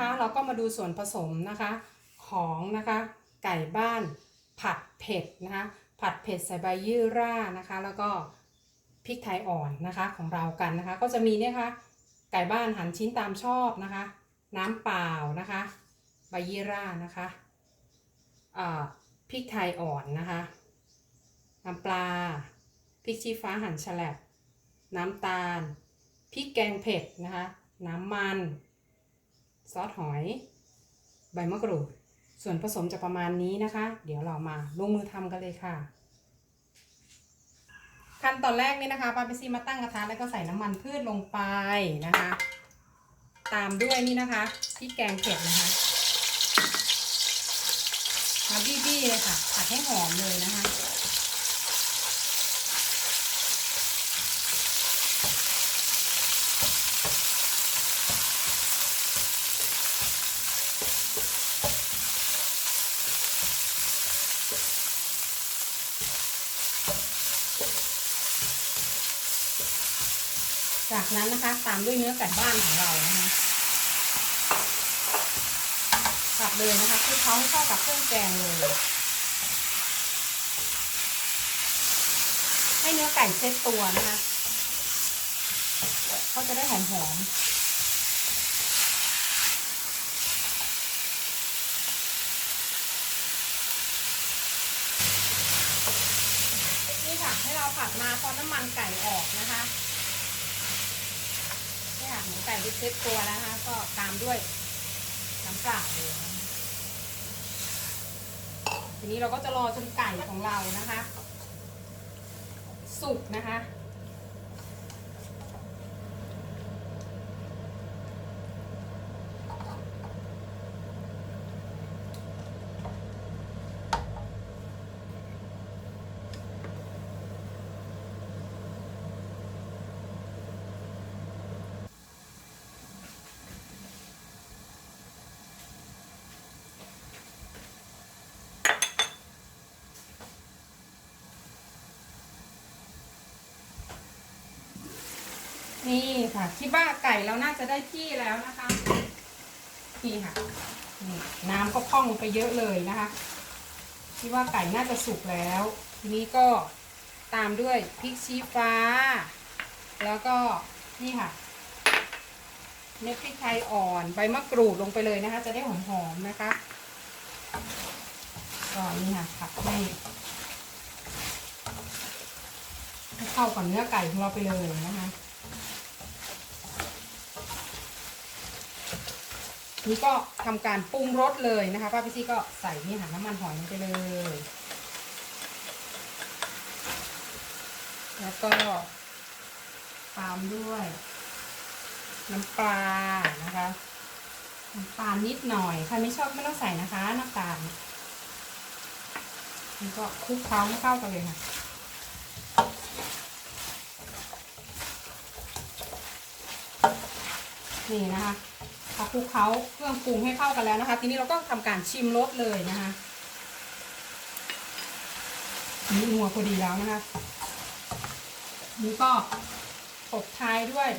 นะคะเราก็มาดูส่วนผสมนะคะของนะคะไก่บ้านผัดเผ็ดนะคะผัดเผ็ดใส่ใบยี่รานะคะ แล้วก็พริกไทยอ่อนนะคะของเรากันนะคะ ก็จะมีเนี่ยค่ะไก่บ้านหั่นชิ้นตามชอบนะคะ น้ำเปล่านะคะ ใบยี่รานะคะอ่าพริกไทยอ่อนนะคะน้ำปลาพริกชี้ฟ้าหั่นแฉลบน้ำตาลพริกแกงเผ็ดนะคะ น้ำมัน ซอสหอย ใบมะกรูด ส่วนผสมจะประมาณนี้นะคะ เดี๋ยวเรามาลงมือทำกันเลยค่ะ ขั้นตอนแรกนี่นะคะปาเปซี่มาตั้งกระทะแล้วก็ใส่น้ำมันพืชลงไปนะคะ ตามด้วยนี่นะคะพริกแกงเผ็ดนะคะมาบี้ๆเลยค่ะผัดให้หอมเลยนะคะ จากนั้นนะคะตามด้วยเนื้อไก่บ้านของเรานะคะผัดเลยนะคะคลุกเคล้าเข้ากับเครื่องแกงเลย ให้เนื้อไก่เซ็ตตัวนะคะเขาจะได้หอมๆนี่ค่ะให้เราผัดมาพอน้ำมันไก่ออกนะคะ หมูไก่ที่เซ็ตตัวแล้วนะคะ ก็ตามด้วยน้ำเปล่าเลยทีนี้เราก็จะรอจนไก่ของเรานะคะ สุกนะคะ นี่ค่ะ คิดว่าไก่เราน่าจะได้ที่แล้วนะคะนี่ค่ะนี่น้ำก็พร่องไปเยอะเลยนะคะ คิดว่าไก่น่าจะสุกแล้ว ทีนี้ก็ตามด้วยพริกชี้ฟ้า แล้วก็นี่ค่ะเม็ดพริกไทยอ่อนใบมะกรูดลงไปเลยนะคะ จะได้หอมๆนะคะก็นี่ค่ะผัดให้เข้ากับเนื้อไก่ของเราไปเลยนะคะ นี่ก็ทำการปรุงรสเลยนะคะป้าพี่ซี่ก็ใส่นี่ค่ะน้ำมันหอยลงไปเลย แล้วก็ตามด้วย น้ำปลานะคะน้ำตาลนิดหน่อยใครไม่ชอบไม่ต้องใส่นะคะน้ำตาลนี่ก็คลุกเคล้าให้เข้ากันเลยค่ะนี่นะคะ พอคลุกเคล้าเครื่องปรุงให้เข้ากันแล้วนะคะ ทีนี้เราก็ทำการชิมรสเลยนะคะนี่นัวพอดีแล้วนะคะนี่ก็ตบท้ายด้วย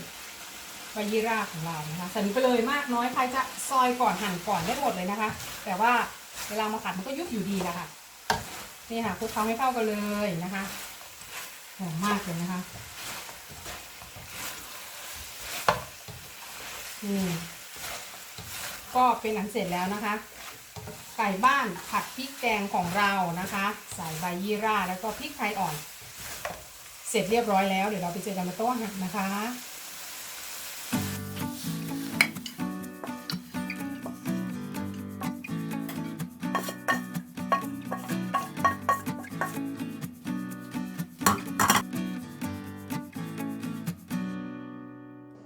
ใบยี่ราของเรานะคะใส่ลงไปเลยมากน้อยใครจะซอยก่อนหั่นก่อนได้หมดเลยนะคะ แต่ว่าเวลามาผัดมันก็ยุบอยู่ดีแหละค่ะนี่ค่ะคลุกเคล้าให้เข้ากันเลยนะคะหอมมากเลยนะคะ นี่ ก็เป็นอันเสร็จแล้วนะคะ ไก่บ้านผัดพริกแกงของเรานะคะ ใส่ใบยี่ราแล้วก็พริกไทยอ่อน เสร็จเรียบร้อยแล้วเดี๋ยวเราไปเจอกันมาโต๊ะอาหักนะคะ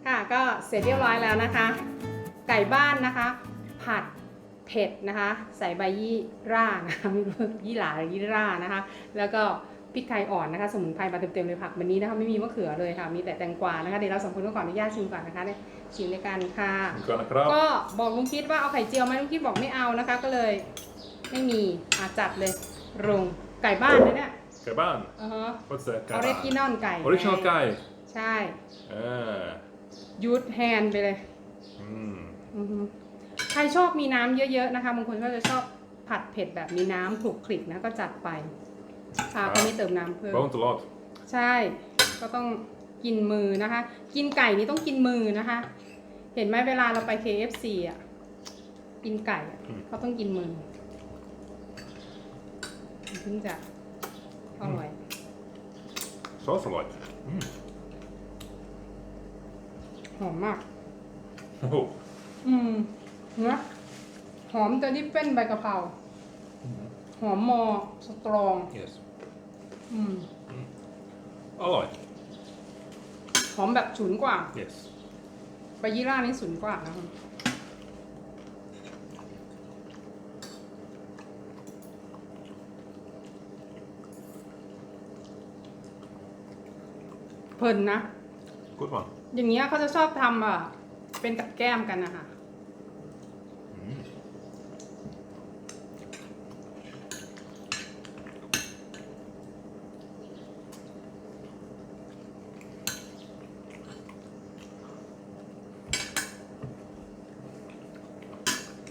ค่ะก็เสร็จเรียบร้อยแล้วนะคะ ก่บ้านนะคะ ผัดเผ็ดนะคะ ใส่ใบยี่ร่านะคะไม่รู้ยี่หร่าหรือยี่ร่านะคะ แล้วก็พริกไทยอ่อนนะคะ สมุนไพรมาเต็มๆเลยผักวันนี้นะคะไม่มีมะเขือเลยค่ะมีแต่แตงกวานะคะเดี๋ยวเราสองคนก็ขออนุญาตชิมก่อนนะคะเนี่ยชิมในการค่ะ ก่อนนะครับก็บอกลุงคิดว่าเอาไข่เจียวไหมลุงคิดบอกไม่เอานะคะ ก็เลย ไม่มีอาจัดเลยรุงไก่บ้านนะเนี่ยไก่บ้านอือฮะ What's that อไก่อบ้าริจินอลไก่น Original ไก่ใช่ อ่า ยูดแฮนไปเลย อืม อือฮึใครชอบมีน้ำเยอะๆนะคะบางคนก็จะชอบผัดเผ็ดแบบมีน้ำคลุกคลิกนะก็จัดไปอ่าก็ไม่เติมน้ำเพิ่ม Won't a lot. ใช่ ก็ต้องกินมือนะคะ กินไก่นี่ต้องกินมือนะคะ เห็นไหมเวลาเราไป KFC อะ กินไก่อะเขาต้องกินมือถึงจะอร่อย Smells a lot. หอมมาก Oh. อืมนะหอมจะที่เป็นใบกะเพราหอมมอสตรอง Yes. อืม A lot. หอมแบบฉุนกว่า Yes. ใบยี่รานี่ฉุนกว่านะคะเพลินนะ Good one. อย่างเงี้ยเขาจะชอบทำอะ เป็นกับแก้มกันนะคะ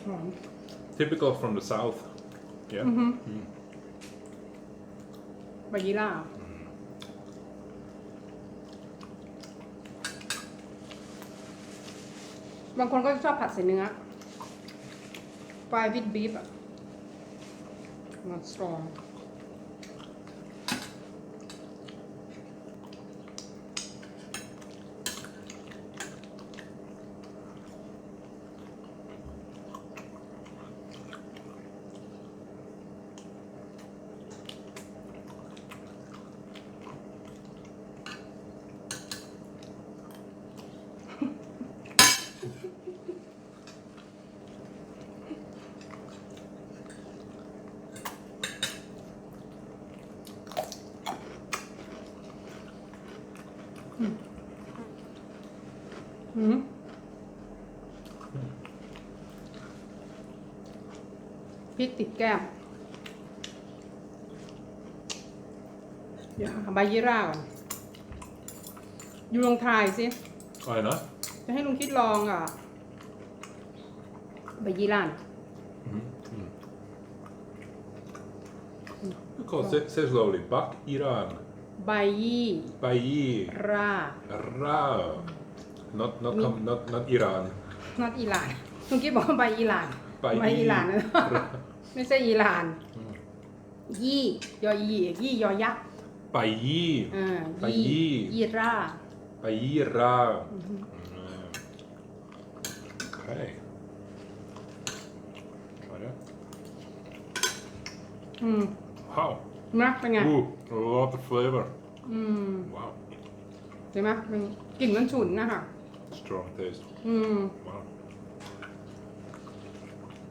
หอม Typical from the south. Yeah. อือฮึใบยี่ราบางคนก็ชอบผัดใส่เนื้อฟรายวิดบีฟอะมัน ริกติดแก้มเดี๋ยวหาใบยี่ราก่อน อยู่ลองทายสิ I know. จะให้ลุงคิดลองอะ ใบยี่ราน่ะ Because say, say slowly. Bak Iran. ใบยี่ Bayi. รา Ra. Not not com, not not Iran. นัดอิหร่านลุงคิดบอกว่าใบอิหร่านใบใบอิหร่านนะ Ra. ไม่ใช่อิหร่านยี่ ยอยียี่ยอยักษ์ Bayi. อ่าใบยี่ยี่ ยี่รา Bayi Ra. Mm. Okay. Try that. อืม Wow. นะเป็นไง Ooh, a lot of flavor. อืม Wow. เห็นไหมมันกลิ่นมันฉุนนะคะ Strong taste. อืม Wow.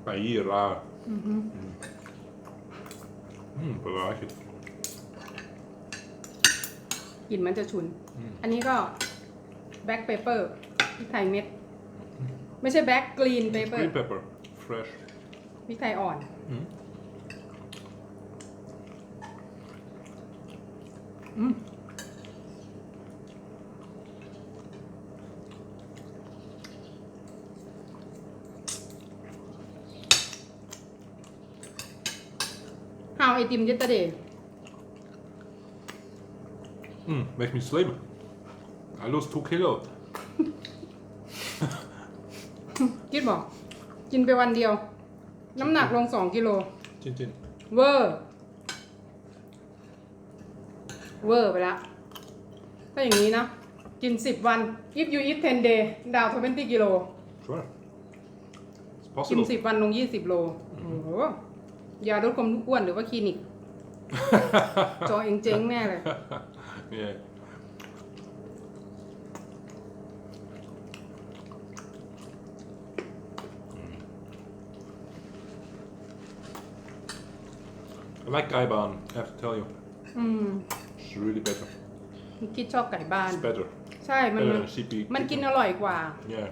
Bayi Ra. อือฮึ Mm, but I like it. กลิ่นมันจะฉุนอันนี้ก็แบล็กเปเปอร์พริกไทยเม็ด ไม่ใช่แบล็กกรีนเปเปอร์ Green pepper. Fresh. พริกไทยอ่อนอืมอืม ไอติมเยตเตอร์เดย์ Mm, makes me slim. I lost two kilo. คิดบอก กินไปวันเดียว น้ำหนักลงสองกิโล Chin chin. เวอร์ เวอร์ไปละถ้าอย่างนี้นะ กินสิบวัน if you eat 10 day ดาว20กิโล Sure. It's กิน possible. สิบวันลงยี่สิบโล โอ้โห ยาลดความอ้วนหรือว่าคลินิก จอเองเจ๊งแน่เลย yeah. I like Gaiban, I have to tell you. อืม It's really better. คิดชอบไก่บ้าน It's better. ใช่ มัน Better than CP. มันกินอร่อยกว่า Yeah.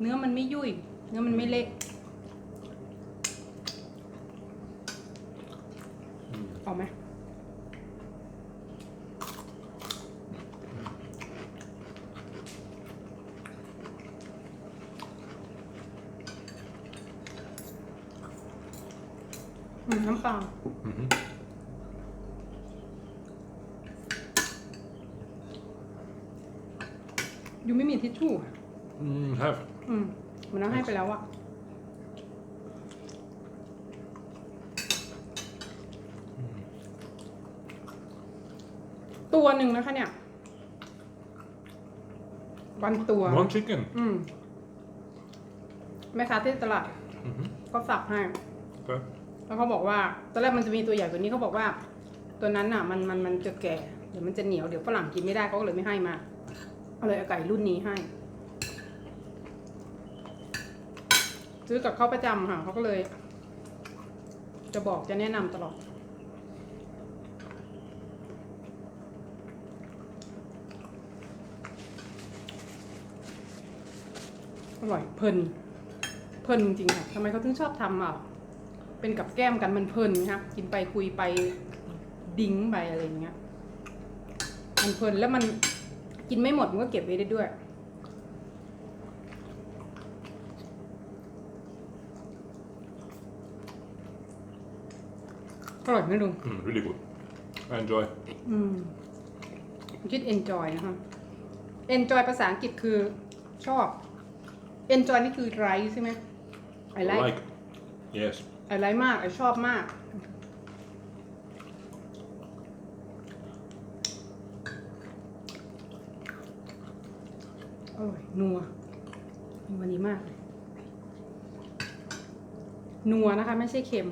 เนื้อมันไม่ยุ่ย เนื้อมันไม่เละเอาไหม อืมน้ำเปล่า Mhm. ยูไม่มีทิชชู่อะ Mm, have. อืมมันเอาให้ไปแล้วอะตัวหนึ่งนะคะเนี่ยวันตัว One chicken. อืมแม่ค้าที่ตลาด Mhm. เขาสับให้ Okay. แล้วเขาบอกว่าตอนแรกมันจะมีตัวใหญ่กว่านี้เขาบอกว่า ตัวนั้นน่ะมันมันมันจะแก่เดี๋ยวมันจะเหนียวเดี๋ยวฝรั่งกินไม่ได้เขาก็เลยไม่ให้มาเอาเลยเอาไก่รุ่นนี้ให้ ซื้อกับเขาประจำค่ะเขาก็เลย จะบอกจะแนะนำตลอดอร่อยเพลินเพลินจริงๆค่ะทำไมเขาถึงชอบทำอะ เป็นกับแก้มกันมันเพลินครับกินไปคุยไปดิ้งไปอะไรอย่างเงี้ยมันเพลินแล้วมันกินไม่หมดมันก็เก็บไว้ได้ด้วย อร่อยไหมลุง Mm, really good. I enjoy. อืมคิด enjoy นะคะ enjoy ภาษาอังกฤษคือชอบ enjoy นี่คือ right ใช่ไหม I like Like. Yes. I like มาก I ชอบมาก อร่อยนัวนัวนี้มากเลยนัวนะคะ ไม่ใช่เค็ม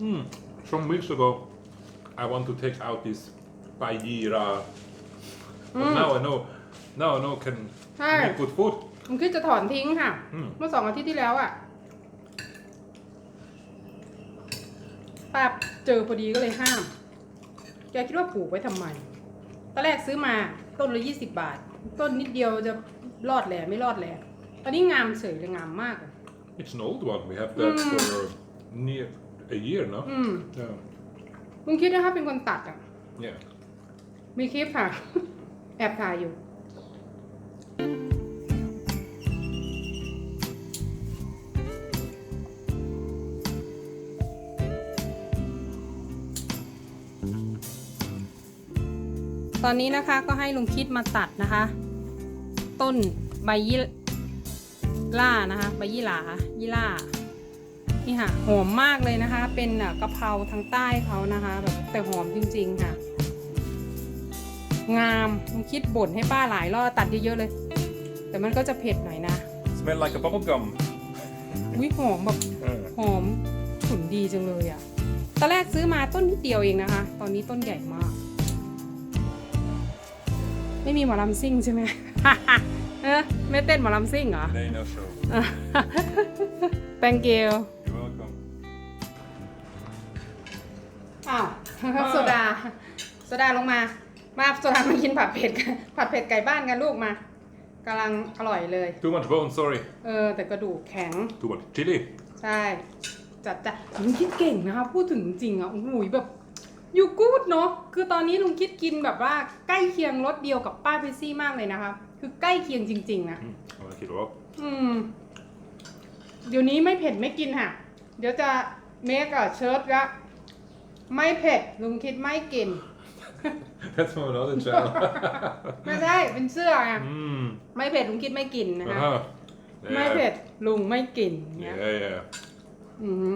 Mm. Some weeks ago, I want to take out this paella. But Mm. now I know. Now I know can Hi. make good food. ผมคิดจะถอนทิ้งค่ะ อืม เมื่อสองอาทิตย์ที่แล้วอะ่ะป้าเจอพอดีก็เลยห้ามแกคิดว่าปลูกไว้ทำไม ตอนแรกซื้อมาต้นละยี่สิบบาท ต้นนิดเดียวจะรอดแหล่ไม่รอดแหล่ตอนนี้งามเฉยเลยงามมากอะ It's an old one. We have that Mm. for near a year now. อืม Yeah. ลุงคิดนะคะเป็นคนตัดอะ Yeah. มีคลิปค่ะ แอบถ่ายอยู่ ตอนนี้นะคะก็ให้ลุงคิดมาตัดนะคะ ต้นใบยี่ล่านะคะ ใบยี่หลายี่ล่านี่ค่ะหอมมากเลยนะคะ เป็นอะกะเพราทางใต้เขานะคะแบบแต่หอมจริงๆค่ะ งามลุงคิดบ่นให้ป้าหลายรอบตัดเยอะๆเลย แต่มันก็จะเผ็ดหน่อยนะ Smell like a bubble gum. วิหอมแบบหอมฉุนดีจังเลยอะ่ะตอนแรกซื้อมาต้นนิดเดียวเองนะคะ ตอนนี้ต้นใหญ่มาก ไม่มีหมอลำซิ่งใช่ไหม เออไม่เต้นหมอลำซิ่งเหรอ They no show. thank you You're welcome. อ้าวโซดาโซดาลงมา มาโซดามากินผัดเผ็ดกันผัดเผ็ดไก่บ้านกันลูกมากำลังอร่อยเลย Too much bone. Sorry. เออ แต่กระดูกแข็ง Too much chili. ใช่ จัดจ้ะลุงคิดเก่งนะคะ พูดถึงจริงๆอะโอ้โหแบบ ยูกูดเนาะคือตอนนี้ลุงคิดกินแบบว่าใกล้เคียงรสเดียวกับป้าเพซซี่มากเลยนะคะ คือใกล้เคียงจริง ๆนะ Mm. I like it a lot. อืม เดี๋ยวนี้ไม่เผ็ดไม่กินค่ะ เดี๋ยวจะเมคอะเชิร์ตละไม่เผ็ดลุงคิดไม่กิน That's from another channel. ไม่ใช่เป็นเสื้อไง mm. ไม่เผ็ดลุงคิดไม่กินนะคะ Uh-huh. ไม่ Yeah. เผ็ดลุงไม่กินเนี้ย Yeah, yeah. อืม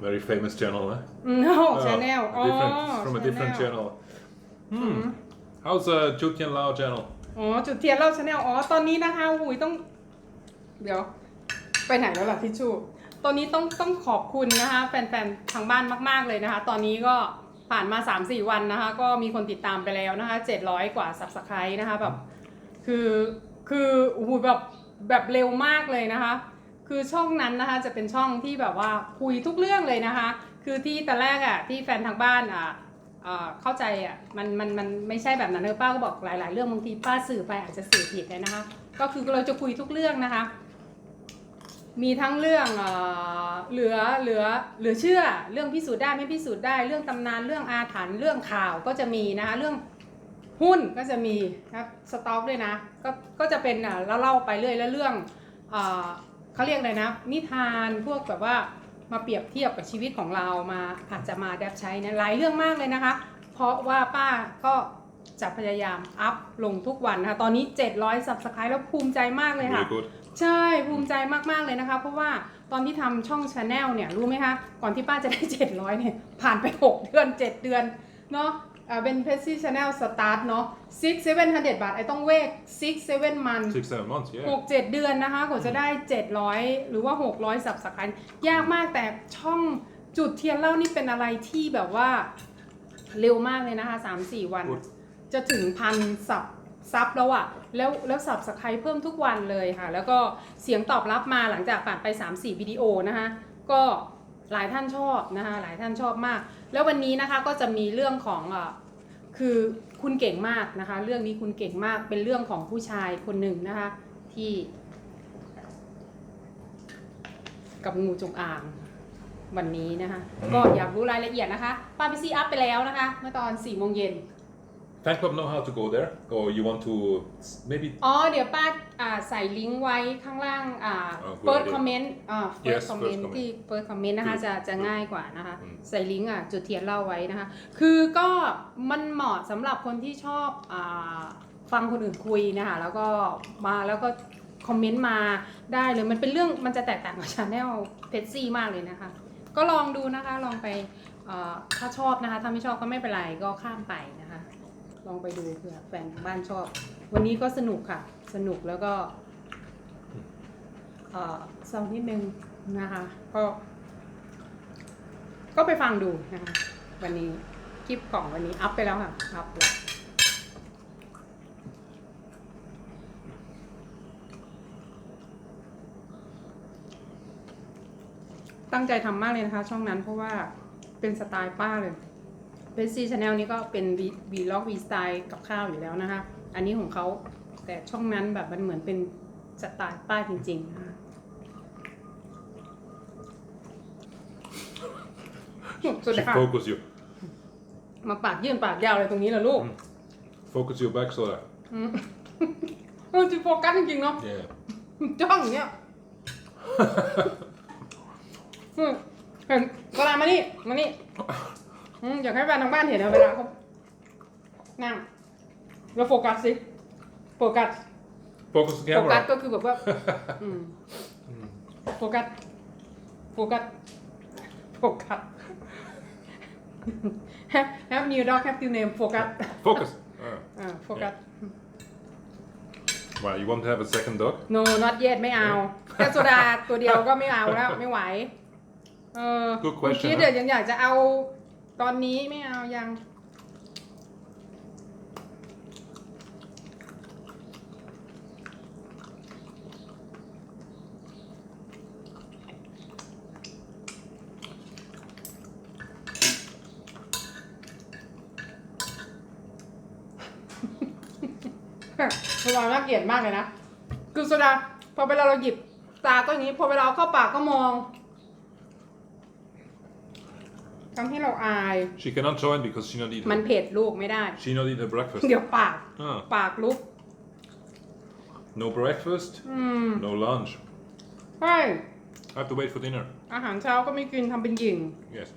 Very famous channel, huh? no Oh, channel a อ๋อ different, from a different channel. Hmm. How's uh, Chu Tian Lao channel? อ๋อจุดเทียนเล่าชาแนลอ๋อตอนนี้นะคะหุยต้อง เดี๋ยว ไปไหนแล้วล่ะทิชชู่ตอนนี้ต้องต้องขอบคุณนะคะ แฟนๆทางบ้านมาก ๆเลยนะคะ ตอนนี้ก็ผ่านมา 3-4 วันนะคะ ก็มีคนติดตามไปแล้วนะคะ 700 กว่า subscribe นะคะแบบ คือคือโอ้โหแบบแบบเร็วมากเลยนะคะ คือช่องนั้นนะคะจะเป็นช่องที่แบบว่าคุยทุกเรื่องเลยนะคะ คือที่แต่แรกอะที่แฟนทางบ้านอะเข้าใจอะมันมันมันไม่ใช่แบบนั้นเออป้าก็บอกหลาย ๆ เรื่องบางทีป้าสื่อไปอาจจะสื่อผิดเลยนะคะ ก็คือเราจะคุยทุกเรื่องนะคะ มีทั้งเรื่องเหลือเหลือเหลือเชื่อเรื่องพิสูจน์ได้ไม่พิสูจน์ได้เรื่องตำนานเรื่องอาถรรพ์เรื่องข่าวก็จะมีนะคะเรื่องหุ้นก็จะมีนะสต็อกด้วยนะก็ก็จะเป็นอะเล่าไปเรื่อยแล้วเรื่องอ่อ เขาเรียกอะไรนะ นิทานพวกแบบว่ามาเปรียบเทียบกับชีวิตของเรามาอาจจะมาดับใช้นะหลายเรื่องมากเลยนะคะ เพราะว่าป้าก็จะพยายามอัพลงทุกวันนะคะ ตอนนี้ 700 subscribe แล้วภูมิใจมากเลยค่ะ Really good. ใช่ภูมิใจมาก ๆ เลยนะคะ เพราะว่าตอนที่ทำช่องชาแนลเนี่ย รู้ไหมคะ ก่อนที่ป้าจะได้ 700 เนี่ย ผ่านไป 6 เดือน 7 เดือน เนาะ อ่าเป็นเพ s ซี่ชาแนลสตาร์ทเนาะ6 700บาท ไอต้องเวก6 7มัน Six, seven months, yeah. หกเจ็ดเดือนนะคะกว่าจะได้ 700 หรือว่า 600สับสักคันยากมากแต่ช่องจุดเทียนเล่านี่เป็นอะไรที่แบบว่าเร็วมากเลยนะคะ 3-4 วัน Good. จะถึงพันสับซับแล้วอะแล้วแล้วสับสไครเพิ่มทุกวันเลยค่ะ แล้วก็เสียงตอบรับมาหลังจากผ่านไป 3-4 วิดีโอนะคะ ก็ หลายท่านชอบนะคะหลายท่านชอบมาก แล้ววันนี้นะคะก็จะมีเรื่องของอ่อคือคุณเก่งมากนะคะ เรื่องนี้คุณเก่งมากเป็นเรื่องของผู้ชายคนหนึ่งนะคะที่ กับงูจงอางวันนี้นะคะ ก็อยากรู้รายละเอียดนะคะป้าพิซี่อัพไปแล้วนะคะ เมื่อตอน4โมงเย็น Fan club know how to go there, or you want to s- maybe อ๋อเดี๋ยวป้าอ่าใส่ลิงก์ไว้ข้างล่างอ่า อ๋อ first good comment อ่า Yes, first first comment comment ที่ first comment นะคะ Good จะจะง่ายกว่านะคะ อืม ใส่ลิงก์อะจุดเทียนเล่าไว้นะคะ คือก็มันเหมาะสำหรับคนที่ชอบอ่าฟังคนอื่นคุยนะคะ แล้วก็มาแล้วก็คอมเมนต์มาได้เลย มันเป็นเรื่องมันจะแตกต่างกับชาแนลเพจซี่มากเลยนะคะ ก็ลองดูนะคะลองไปเอ่อถ้าชอบนะคะ ถ้าไม่ชอบก็ไม่เป็นไรก็ข้ามไปนะคะ ลองไปดูเผื่อแฟนทางบ้านชอบ วันนี้ก็สนุกค่ะ สนุกแล้วก็เออเศร้านิดนึงนะคะ ก็ ก็ไปฟังดูนะคะ วันนี้คลิปกล่องวันนี้อัพไปแล้วค่ะอัพแล้วตั้งใจทำมากเลยนะคะ ช่องนั้นเพราะว่าเป็นสไตล์ป้าเลย เป็นซีชาแนลนี้ก็เป็นวีวีล็อกวีสไตล์กับข้าวอยู่แล้วนะคะ อันนี้ของเขาแต่ช่องนั้นแบบมันเหมือนเป็นสไตล์ป้าจริงๆนะคะสุด she ค่ะ focus you, มาปากยื่นปากยาวเลยตรงนี้เหรอลูก focus your back so that อืมเออจะโฟกัสจริงๆเนาะ yeah. จ้องอย่างเงี้ยอืมเห็นเวลามานี่ มานี่ อืมอยากให้แฟนทางบ้านเห็นนะเวลาเขานั่งแล้วโฟกัสสิโฟกัส Focus the โฟกัส camera. ก็คือแบบว่า อืมโฟกัส โฟกัส โฟกัส have have new dog have new name โฟกัส Focus. Ah. อ่าโฟกัส Why you want to have a second dog? no not yet ไม่เอาแค่โซดาตัวเดียวก็ไม่เอาแล้ว ไม่ไหว เออ Good คุณ question คิดเดี๋ยวยังอยากจะเอา ตอนนี้ไม่เอายัง โซดาน่าเกลียดมากเลยนะ คือโซดาพอเวลาเราหยิบตาก็อย่างนี้ พอเวลาเอาเข้าปากก็มอง ทำให้เราอาย She cannot join because she not eat. มันเผ็ดลูกไม่ได้ She not eat her breakfast. เดี๋ยวปาก Ah, ปากลุก no breakfast, อืม no lunch. ใช่ I have to wait for dinner. อาหารเช้าก็ไม่กินทำเป็นหยิ่ง Yes.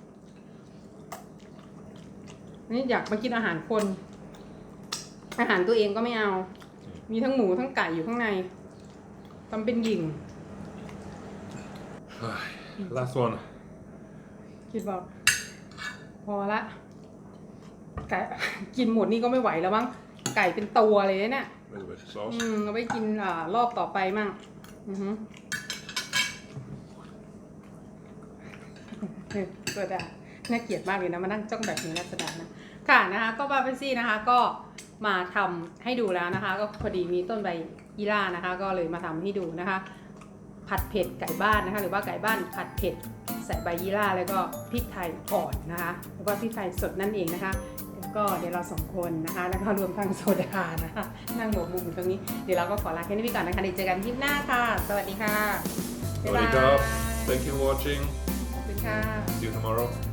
นี่อยากมากินอาหารคน อาหารตัวเองก็ไม่เอา มีทั้งหมูทั้งไก่อยู่ข้างในทำเป็นหยิ่ง Last one. คิดบอก พอละ ไก่กินหมดนี่ก็ไม่ไหวแล้วมั้ง ไก่เป็นตัวเลยเนี่ย A little bit of sauce. อืมเอาไว้กินอ่ารอบต่อไปมั่งอือฮึเออสดาน่าเกลียดมากเลยนะมานั่งจ้องแบบนี้นะสดานะ ค่ะนะคะ ก็บาเฟซี่นะคะ ก็มาทำให้ดูแล้วนะคะ ก็พอดีมีต้นใบยี่ล่านะคะ ก็เลยมาทำให้ดูนะคะ ผัดเผ็ดไก่บ้านนะคะ หรือว่าไก่บ้านผัดเผ็ดใส่ใบยี่ล่าแล้วก็พริกไทยอ่อนนะคะแล้วก็พริกไทยสดนั่นเองนะคะแล้วก็เดี๋ยวเราสองคนนะคะ แล้วก็รวมทั้งโซดานะคะ นั่งหมกมุมอยู่ตรงนี้ เดี๋ยวเราก็ขอลาแค่นี้ไปก่อนนะคะเดี๋ยวเจอกันคลิปหน้าค่ะ สวัสดีค่ะบ๊ายบาย Sawadee krap. Thank you for watching. ขอบคุณค่ะ See you tomorrow.